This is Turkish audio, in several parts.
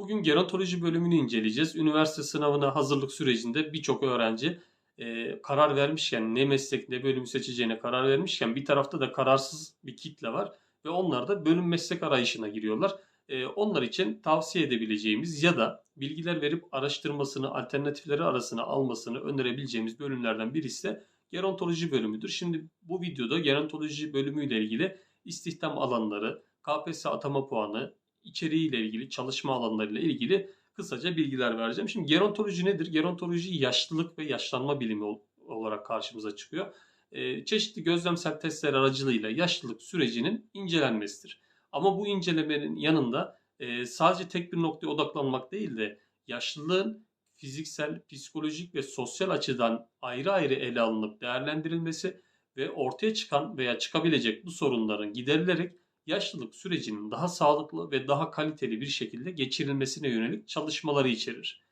Bugün gerontoloji bölümünü inceleyeceğiz. Üniversite sınavına hazırlık sürecinde birçok öğrenci e, karar vermişken ne meslek ne bölüm seçeceğine karar vermişken bir tarafta da kararsız bir kitle var ve onlar da bölüm meslek arayışına giriyorlar. E, onlar için tavsiye edebileceğimiz ya da bilgiler verip araştırmasını, alternatifleri arasına almasını önerebileceğimiz bölümlerden birisi de gerontoloji bölümüdür. Şimdi bu videoda gerontoloji bölümüyle ilgili istihdam alanları, KPSS atama puanı, içeriğiyle ilgili, çalışma alanlarıyla ilgili kısaca bilgiler vereceğim. Şimdi gerontoloji nedir? Gerontoloji yaşlılık ve yaşlanma bilimi ol- olarak karşımıza çıkıyor. Ee, çeşitli gözlemsel testler aracılığıyla yaşlılık sürecinin incelenmesidir. Ama bu incelemenin yanında e, sadece tek bir noktaya odaklanmak değil de yaşlılığın fiziksel, psikolojik ve sosyal açıdan ayrı ayrı ele alınıp değerlendirilmesi ve ortaya çıkan veya çıkabilecek bu sorunların giderilerek yaşlılık sürecinin daha sağlıklı ve daha kaliteli bir şekilde geçirilmesine yönelik çalışmaları içerir.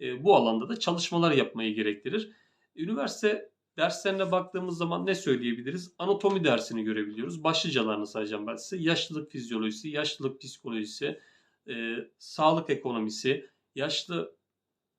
E, bu alanda da çalışmalar yapmayı gerektirir. Üniversite derslerine baktığımız zaman ne söyleyebiliriz? Anatomi dersini görebiliyoruz. Başlıcalarını sayacağım ben size. Yaşlılık fizyolojisi, yaşlılık psikolojisi, e, sağlık ekonomisi, yaşlı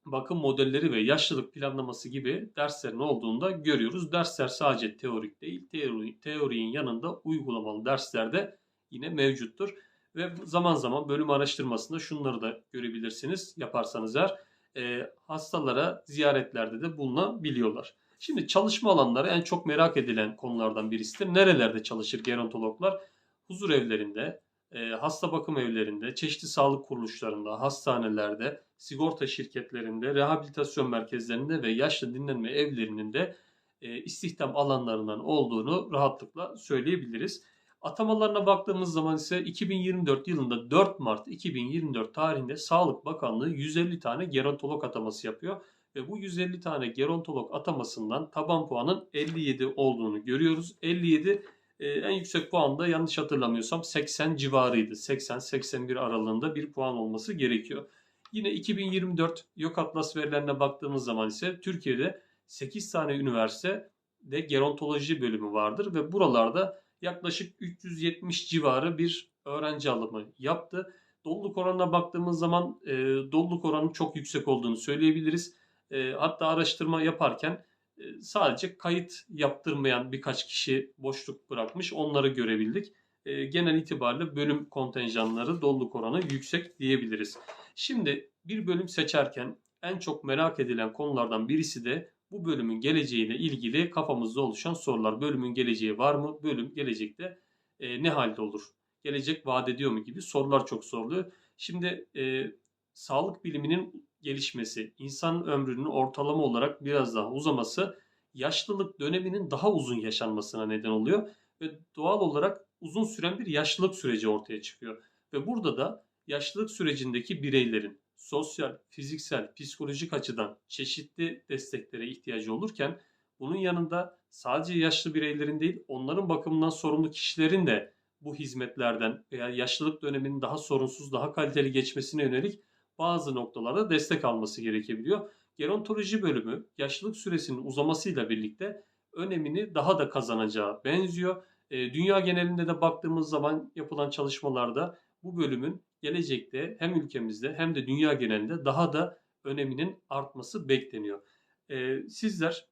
bakım modelleri ve yaşlılık planlaması gibi derslerin olduğunu da görüyoruz. Dersler sadece teorik değil, teori, teorinin yanında uygulamalı dersler de yine mevcuttur. Ve zaman zaman bölüm araştırmasında şunları da görebilirsiniz yaparsanız eğer e, hastalara ziyaretlerde de bulunabiliyorlar. Şimdi çalışma alanları en çok merak edilen konulardan birisidir. Nerelerde çalışır gerontologlar? Huzur evlerinde, e, hasta bakım evlerinde, çeşitli sağlık kuruluşlarında, hastanelerde, sigorta şirketlerinde, rehabilitasyon merkezlerinde ve yaşlı dinlenme evlerinin de e, istihdam alanlarından olduğunu rahatlıkla söyleyebiliriz. Atamalarına baktığımız zaman ise 2024 yılında 4 Mart 2024 tarihinde Sağlık Bakanlığı 150 tane gerontolog ataması yapıyor. Ve bu 150 tane gerontolog atamasından taban puanın 57 olduğunu görüyoruz. 57 e, en yüksek puan da yanlış hatırlamıyorsam 80 civarıydı. 80-81 aralığında bir puan olması gerekiyor. Yine 2024 Yok Atlas verilerine baktığımız zaman ise Türkiye'de 8 tane üniversitede gerontoloji bölümü vardır ve buralarda yaklaşık 370 civarı bir öğrenci alımı yaptı. Doluluk oranına baktığımız zaman e, doluluk oranının çok yüksek olduğunu söyleyebiliriz. E, hatta araştırma yaparken e, sadece kayıt yaptırmayan birkaç kişi boşluk bırakmış. Onları görebildik. E, genel itibariyle bölüm kontenjanları doluluk oranı yüksek diyebiliriz. Şimdi bir bölüm seçerken en çok merak edilen konulardan birisi de bu bölümün geleceğiyle ilgili kafamızda oluşan sorular. Bölümün geleceği var mı? Bölüm gelecekte e, ne halde olur? Gelecek vaat ediyor mu gibi sorular çok soruluyor. Şimdi e, sağlık biliminin gelişmesi, insan ömrünün ortalama olarak biraz daha uzaması yaşlılık döneminin daha uzun yaşanmasına neden oluyor ve doğal olarak uzun süren bir yaşlılık süreci ortaya çıkıyor. Ve burada da yaşlılık sürecindeki bireylerin sosyal, fiziksel, psikolojik açıdan çeşitli desteklere ihtiyacı olurken bunun yanında sadece yaşlı bireylerin değil onların bakımından sorumlu kişilerin de bu hizmetlerden veya yaşlılık döneminin daha sorunsuz, daha kaliteli geçmesine yönelik bazı noktalarda destek alması gerekebiliyor. Gerontoloji bölümü yaşlılık süresinin uzamasıyla birlikte önemini daha da kazanacağı benziyor. E, dünya genelinde de baktığımız zaman yapılan çalışmalarda bu bölümün gelecekte hem ülkemizde hem de dünya genelinde daha da öneminin artması bekleniyor. E, sizler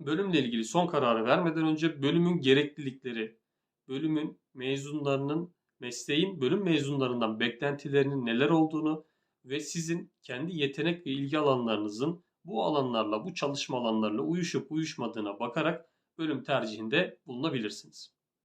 bölümle ilgili son kararı vermeden önce bölümün gereklilikleri, bölümün mezunlarının, mesleğin bölüm mezunlarından beklentilerinin neler olduğunu ve sizin kendi yetenek ve ilgi alanlarınızın bu alanlarla, bu çalışma alanlarla uyuşup uyuşmadığına bakarak bölüm tercihinde bulunabilirsiniz.